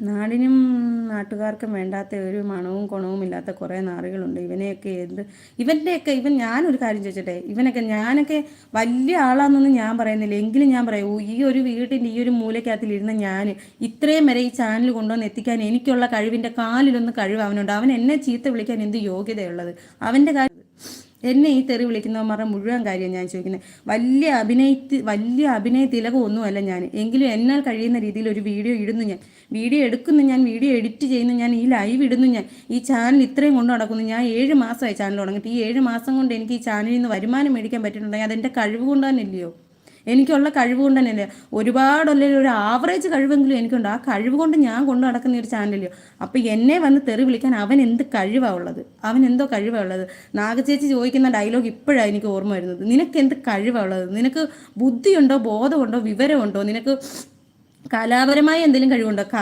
നാടിനും നാട്ടുകാർക്കും വേണ്ടാത്ത ഒരു മണവും ഗുണവും ഇല്ലാത്ത കുറേ നാറികളുണ്ട്. ഇവനെയൊക്കെ എന്ത് ഇവന്റെയൊക്കെ ഇവൻ ഞാനൊരു കാര്യം ചോദിച്ചട്ടെ? ഇവനൊക്കെ ഞാനൊക്കെ വലിയ ആളാണെന്നൊന്നും ഞാൻ പറയുന്നില്ല. എങ്കിലും ഞാൻ പറയൂ ഈ ഒരു വീട്ടിന്റെ ഈ ഒരു മൂലക്കകത്തിലിരുന്ന ഞാൻ ഇത്രയും വരെ ഈ ചാനൽ കൊണ്ടുവന്ന് എത്തിക്കാൻ എനിക്കുള്ള കഴിവിന്റെ കാലിലൊന്ന് കഴിവ് അവനുണ്ട് അവൻ എന്നെ ചീത്ത വിളിക്കാൻ എന്ത് യോഗ്യതയുള്ളത്? അവന്റെ കാര്യം എന്നെ ഈ തെറി വിളിക്കുന്നവന്മാരുടെ മുഴുവൻ കാര്യം ഞാൻ ചോദിക്കുന്നത്. വലിയ അഭിനയത്തി വലിയ അഭിനയ തിലകമൊന്നുമല്ല ഞാൻ. എങ്കിലും എന്നാൽ കഴിയുന്ന രീതിയിൽ ഒരു വീഡിയോ ഇടുന്നു ഞാൻ. വീഡിയോ എടുക്കുന്നു ഞാൻ വീഡിയോ എഡിറ്റ് ചെയ്യുന്നു ഞാൻ ഈ ലൈവ് ഇടുന്നു ഞാൻ. ഈ ചാനൽ ഇത്രയും കൊണ്ട് നടക്കുന്നു. ഞാൻ ഏഴ് മാസമായി ചാനൽ തുടങ്ങിയിട്ട്. ഈ ഏഴ് മാസം കൊണ്ട് എനിക്ക് ഈ ചാനലിൽ നിന്ന് വരുമാനം മേടിക്കാൻ പറ്റിയിട്ടുണ്ടെങ്കിൽ അതെന്റെ കഴിവ് കൊണ്ട് തന്നെ ഇല്ലയോ എനിക്കുള്ള കഴിവ് കൊണ്ട് തന്നെ ഒരുപാട് അല്ലെങ്കിൽ ഒരു ആവറേജ് കഴിവെങ്കിലും എനിക്കുണ്ട്. ആ കഴിവ് കൊണ്ട് ഞാൻ കൊണ്ടു നടക്കുന്ന ഒരു ചാനലിലോ അപ്പോൾ എന്നെ വന്ന് തെറി വിളിക്കാൻ അവൻ എന്ത് കഴിവാണ് ഉള്ളത്? അവൻ എന്തോ കഴിവാണ് ഉള്ളത്? നാഗചേച്ചി ചോദിക്കുന്ന ഡയലോഗ് ഇപ്പോഴാണ് എനിക്ക് ഓർമ്മ വരുന്നത്. നിനക്ക് എന്ത് കഴിവാണ് ഉള്ളത്? നിനക്ക് ബുദ്ധിയുണ്ടോ? ബോധമുണ്ടോ? വിവരമുണ്ടോ? നിനക്ക് കലാപരമായ എന്തെങ്കിലും കഴിവുണ്ടോ?